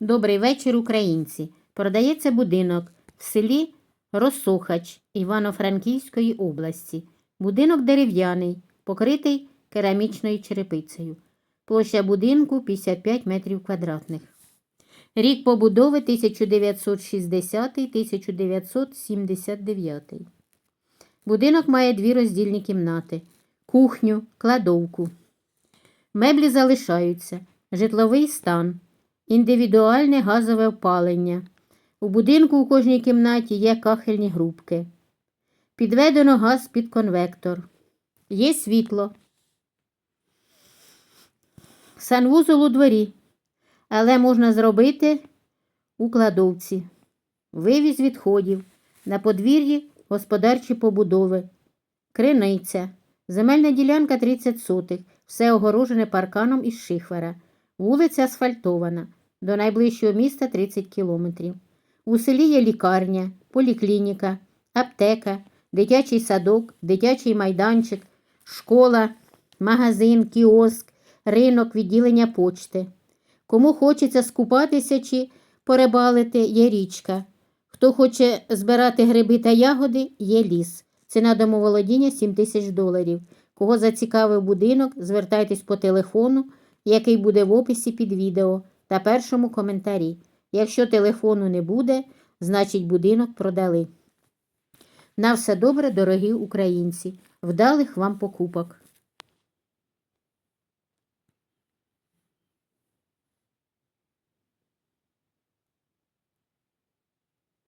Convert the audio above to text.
Добрий вечір, українці. Продається будинок в селі Росохач Івано-Франківської області. Будинок дерев'яний, покритий керамічною черепицею. Площа будинку 55 метрів квадратних. Рік побудови 1960-1979. Будинок має дві роздільні кімнати, кухню, кладовку. Меблі залишаються, житловий стан, індивідуальне газове опалення. У будинку у кожній кімнаті є кахельні грубки. Підведено газ під конвектор. Є світло. Санвузол у дворі, але можна зробити у кладовці. Вивіз відходів. На подвір'ї господарчі побудови. Криниця. Земельна ділянка 30 сотих. Все огорожене парканом із шихвера. Вулиця асфальтована. До найближчого міста 30 кілометрів. У селі є лікарня, поліклініка, аптека, дитячий садок, дитячий майданчик, школа, магазин, кіоск, ринок, відділення почти. Кому хочеться скупатися чи порибалити, є річка. Хто хоче збирати гриби та ягоди, є ліс. Ціна домоволодіння 7 тисяч доларів. Кого зацікавив будинок, звертайтесь по телефону, який буде в описі під відео та першому коментарі. Якщо телефону не буде, значить будинок продали. На все добре, дорогі українці, вдалих вам покупок!